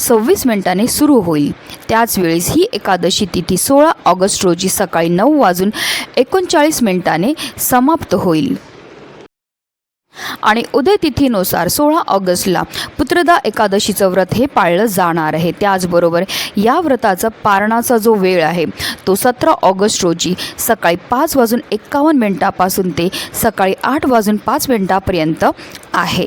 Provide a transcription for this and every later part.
सव्वीस मिनिटांनी सुरू होईल. त्याच वेळेस ही एकादशी तिथी सोळा ऑगस्ट रोजी सकाळी नऊ वाजून एकोणचाळीस मिनिटाने समाप्त होईल. आणि उदय तिथीनुसार सोळा ऑगस्टला पुत्रदा एकादशीचं व्रत हे पाळलं जाणार आहे. त्याचबरोबर या व्रताचा पारणाचा जो वेळ आहे तो सतरा ऑगस्ट रोजी सकाळी पाच वाजून एक्कावन्न मिनिटापासून ते सकाळी आठ वाजून पाच मिनिटापर्यंत आहे.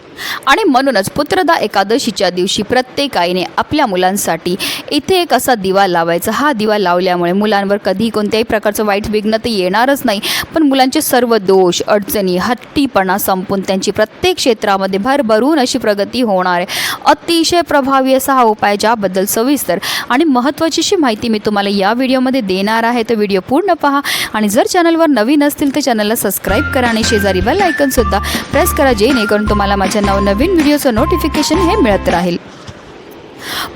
आणि म्हणूनच पुत्रदा एकादशीच्या दिवशी प्रत्येक आईने आपल्या मुलांसाठी इथे एक असा दिवा लावायचा. हा दिवा लावल्यामुळे मुलांवर कधीही कोणत्याही प्रकारचं वाईट विघ्न तर येणारच नाही. पण मुलांचे सर्व दोष अडचणी हट्टीपणा संपून त्यांची प्रत्येक क्षेत्रामध्ये भरभरून अशी प्रगती होणार आहे. अतिशय प्रभावी असा हा उपाय ज्याबद्दल सविस्तर आणि महत्त्वाची अशी माहिती मी तुम्हाला या व्हिडिओमध्ये देणार आहे. तर व्हिडिओ पूर्ण पहा आणि जर चॅनलवर नवीन असतील तर चॅनलला सबस्क्राईब करा आणि शेजारी बेल आयकनसुद्धा प्रेस करा जेणेकरून तुम्हाला माझ्या नवनवीन व्हिडिओचं नोटिफिकेशन हे मिळत राहील.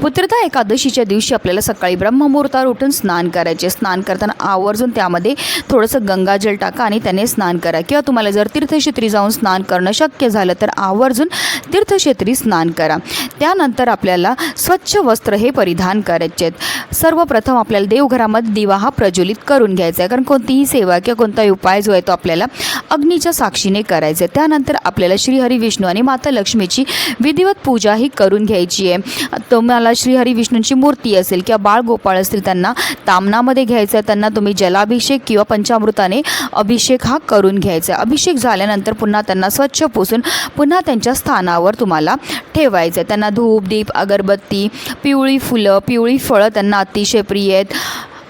पुत्रता एकादशीच्या दिवशी आपल्याला सकाळी ब्रह्ममुहूर्तावर उठून स्नान करायचे. स्नान करताना आवर्जून त्यामध्ये थोडंसं गंगाजल टाका आणि त्याने स्नान करा. किंवा तुम्हाला जर तीर्थक्षेत्री जाऊन स्नान करणं शक्य झालं तर आवर्जून तीर्थक्षेत्री स्नान करा. त्यानंतर आपल्याला स्वच्छ वस्त्र हे परिधान करायचे. आहेत सर्वप्रथम आपल्याला देवघरामध्ये दिवा हा प्रज्वलित करून घ्यायचा आहे. कारण कोणतीही सेवा किंवा कोणताही उपाय जो आहे तो आपल्याला अग्नीच्या साक्षीने करायचा आहे. त्यानंतर आपल्याला श्रीहरी विष्णू आणि माता लक्ष्मीची विधिवत पूजा ही करून घ्यायची आहे. तुम्हाला श्रीहरी विष्णूंची मूर्ती असेल किंवा बाळगोपाळ असतील त्यांना तामनामध्ये घ्यायचं आहे त्यांना तुम्ही जलाभिषेक किंवा पंचामृताने अभिषेक हा करून घ्यायचा आहे अभिषेक झाल्यानंतर पुन्हा त्यांना स्वच्छ पुसून पुन्हा त्यांच्या स्थानावर तुम्हाला ठेवायचं आहे त्यांना धूप दीप अगरबत्ती पिवळी फुलं पिवळी फळं त्यांना अतिशय प्रिय आहेत.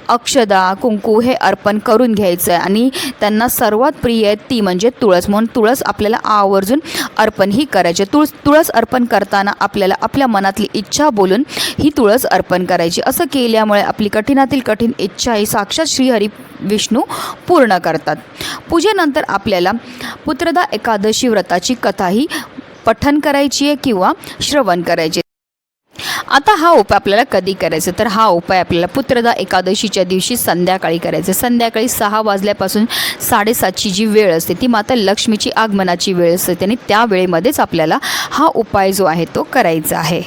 अक्षदा कुंकू हे अर्पण करून घ्यायचं आहे आणि त्यांना सर्वात प्रिय आहे ती म्हणजे तुळस. म्हणून तुळस आपल्याला आवर्जून अर्पण ही करायचे. तुळस तुळस अर्पण करताना आपल्याला आपल्या मनातली इच्छा बोलून ही तुळस अर्पण करायची. असं केल्यामुळे आपली कठीणातील कठीण इच्छा ही साक्षात श्रीहरी विष्णू पूर्ण करतात. पूजेनंतर आपल्याला पुत्रदा एकादशी व्रताची कथाही पठन करायची आहे किंवा श्रवण करायचे आता हा उपाय आपल्याला कधी करायचा? तर हा उपाय आपल्याला पुत्रदा एकादशीच्या दिवशी संध्याकाळी करायचा. संध्याकाळी सहा वाजल्यापासून साडेसातची जी वेळ असते ती माता लक्ष्मीची आगमनाची वेळ असते आणि त्या वेळेमध्येच आपल्याला हा उपाय जो आहे तो करायचा आहे.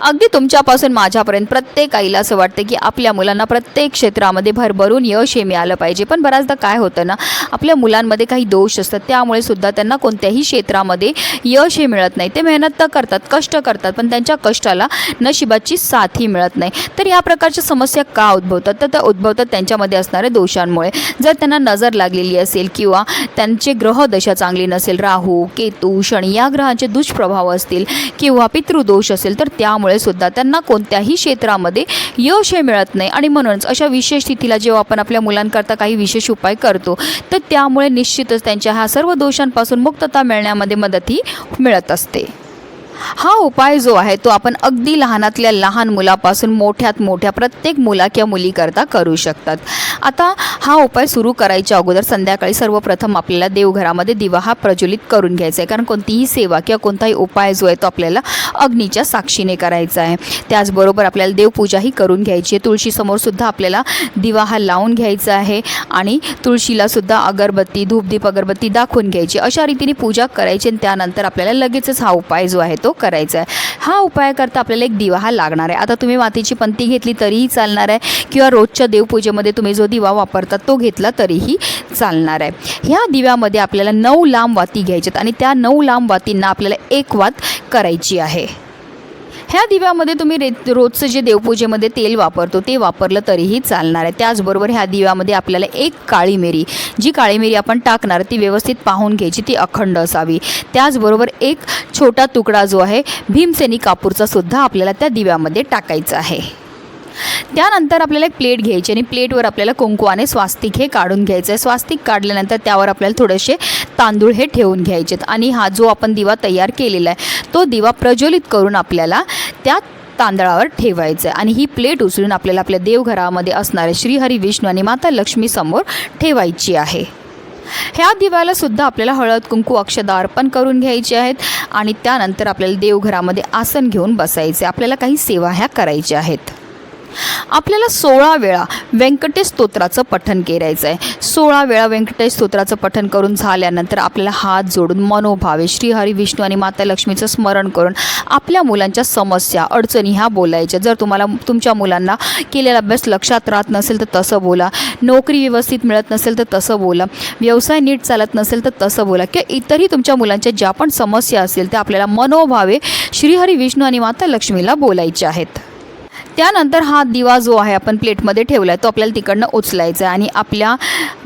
अगदी तुमच्यापासून माझ्यापर्यंत प्रत्येक आईला असं वाटतं की आपल्या मुलांना प्रत्येक क्षेत्रामध्ये भरभरून यश हे मिळालं पाहिजे. पण बऱ्याचदा काय होतं ना आपल्या मुलांमध्ये काही दोष असतात त्यामुळे सुद्धा त्यांना कोणत्याही क्षेत्रामध्ये यश हे मिळत नाही. ते मेहनत तर करतात कष्ट करतात पण त्यांच्या कष्टाला नशिबाची साथही मिळत नाही. तर या प्रकारच्या समस्या का उद्भवतात? तर त्या उद्भवतात त्यांच्यामध्ये असणाऱ्या दोषांमुळे. जर त्यांना नजर लागलेली असेल किंवा त्यांचे ग्रहदशा चांगली नसेल राहू केतू शनी या ग्रहांचे दुष्प्रभाव असतील किंवा पितृदोष असेल तर त्यामुळे सुद्धा त्यांना कोणत्याही क्षेत्रामध्ये यश हे मिळत नाही. आणि म्हणूनच अशा विशेष स्थितीला जेव्हा आपण आपल्या मुलांकरता काही विशेष उपाय करतो तर त्यामुळे निश्चितच त्यांच्या ह्या सर्व दोषांपासून मुक्तता मिळण्यामध्ये मदतही मिळत असते. हा उपाय जो आहे तो आपण अगदी लहानातल्या लहान मुलापासून मोठ्यात मोठ्या प्रत्येक मुला किंवा मुलीकरता करू शकतात. आता हा उपाय सुरू करायच्या अगोदर संध्याकाळी सर्वप्रथम आपल्याला देवघरामध्ये दिवा हा प्रज्वलित करून घ्यायचा आहे कारण कोणतीही सेवा किंवा कोणताही उपाय जो आहे तो आपल्याला अग्नीच्या साक्षीने करायचा आहे त्याचबरोबर आपल्याला देवपूजाही करून घ्यायची आहे तुळशीसमोरसुद्धा आपल्याला दिवा हा लावून घ्यायचा आहे आणि तुळशीलासुद्धा अगरबत्ती धूपदीप अगरबत्ती दाखवून घ्यायची. अशा रीतीने पूजा करायची आणि त्यानंतर आपल्याला लगेचच हा उपाय जो आहे तो करायचा आहे. हा उपाय करता आपल्याला एक दिवा हा लागणार आहे. आता तुम्ही मातीची पंती घेतली तरीही चालणार आहे किंवा रोजच्या देवपूजेमध्ये तुम्ही जो दिवा वापरता तो घेतला तरीही चालणार आहे. ह्या दिव्यामध्ये आपल्याला नऊ लांब वाती घ्यायच्यात आणि त्या नऊ लांब वातींना आपल्याला एक वात करायची आहे. ह्या दिव्यामध्ये तुम्ही रे रोजचं जे देवपूजेमध्ये तेल वापरतो ते वापरलं तरीही चालणार आहे. त्याचबरोबर ह्या दिव्यामध्ये आपल्याला एक काळी मिरी जी काळी मिरी आपण टाकणार ती व्यवस्थित पाहून घ्यायची ती अखंड असावी. त्याचबरोबर एक छोटा तुकडा जो आहे भीमसेनी कापूरचा सुद्धा आपल्याला त्या दिव्यामध्ये टाकायचा आहे. त्यानंतर आपल्याला एक प्लेट घ्यायची आणि प्लेटवर आपल्याला कुंकवाने स्वास्तिक हे काढून घ्यायचं आहे. स्वास्तिक काढल्यानंतर त्यावर आपल्याला थोडेसे तांदूळ हे ठेवून घ्यायचेत. आणि हा जो आपण दिवा तयार केलेला आहे तो दिवा प्रज्वलित करून आपल्याला त्या तांदळावर ठेवायचं आहे. आणि ही प्लेट उचलून आपल्याला आपल्या देवघरामध्ये असणारे श्रीहरी विष्णू आणि माता लक्ष्मी समोर ठेवायची आहे. ह्या दिव्याला सुद्धा आपल्याला हळद कुंकू अक्षदा अर्पण करून घ्यायचे आहेत. आणि त्यानंतर आपल्याला देवघरामध्ये आसन घेऊन बसायचे आपल्याला काही सेवा ह्या करायच्या आहेत. आपल्याला सोळा वेळा व्यंकटेश स्तोत्राचं पठन करायचं आहे. सोळा वेळा व्यंकटेश स्तोत्राचं पठन करून झाल्यानंतर आपल्याला हात जोडून मनोभावे श्रीहरी विष्णू आणि माता लक्ष्मीचं स्मरण करून आपल्या मुलांच्या समस्या अडचणी ह्या बोलायच्या. जर तुम्हाला तुमच्या मुलांना केलेला अभ्यास लक्षात राहत नसेल तर तसं बोला. नोकरी व्यवस्थित मिळत नसेल तर तसं बोला. व्यवसाय नीट चालत नसेल तर तसं बोला. किंवा इतरही तुमच्या मुलांच्या ज्या पण समस्या असतील त्या आपल्याला मनोभावे श्रीहरी विष्णू आणि माता लक्ष्मीला बोलायच्या आहेत. त्यानंतर हा दिवा जो आहे आपण प्लेटमध्ये ठेवला आहे तो आपल्याला तिकडनं उचलायचा आहे आणि आपल्या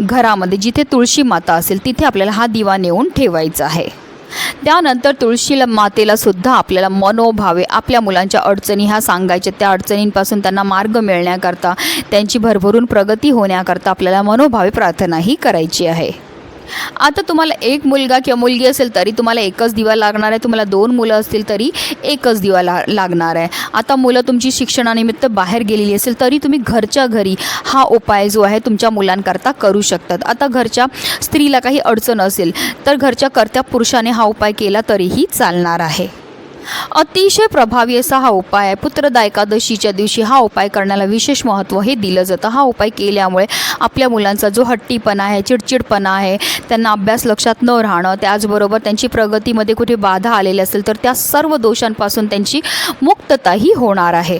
घरामध्ये जिथे तुळशी माता असेल तिथे आपल्याला हा दिवा नेऊन ठेवायचा आहे. त्यानंतर तुळशीला मातेला सुद्धा आपल्याला मनोभावे आपल्या मुलांच्या अडचणी ह्या सांगायच्या त्या अडचणींपासून त्यांना मार्ग मिळण्याकरता त्यांची भरभरून प्रगती होण्याकरता आपल्याला मनोभावे प्रार्थनाही करायची आहे. आता तुम्हाला एक मुलगा किंवा मुलगी असेल तरी तुम्हाला एकच दिवा लागणार आहे. तुम्हाला दोन मुलं असतील तरी एकच दिवा ला लागणार आहे. आता मुलं तुमची शिक्षणानिमित्त बाहेर गेलेली असेल तरी तुम्ही घरच्या घरी हा उपाय जो आहे तुमच्या मुलांकरता करू शकतात. आता घरच्या स्त्रीला काही अडचण असेल तर घरच्या करत्या पुरुषाने हा उपाय केला तरीही चालणार आहे. अतिशय प्रभावी असा हा उपाय आहे. पुत्रदा एकादशीच्या दिवशी हा उपाय करण्याला विशेष महत्त्व हे दिलं जातं. हा उपाय केल्यामुळे आपल्या मुलांचा जो हट्टीपणा आहे चिडचिडपणा आहे त्यांना अभ्यास लक्षात न राहणं त्याचबरोबर त्यांची प्रगतीमध्ये कुठे बाधा आलेली असेल तर त्या सर्व दोषांपासून त्यांची मुक्तताही होणार आहे.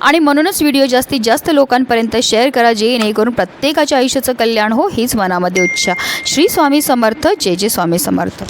आणि म्हणूनच व्हिडिओ जास्तीत जास्त लोकांपर्यंत शेअर करा जेणेकरून प्रत्येकाच्या आयुष्याचं कल्याण हो हीच मनामध्ये उच्छा श्री स्वामी समर्थ जय जय स्वामी समर्थ.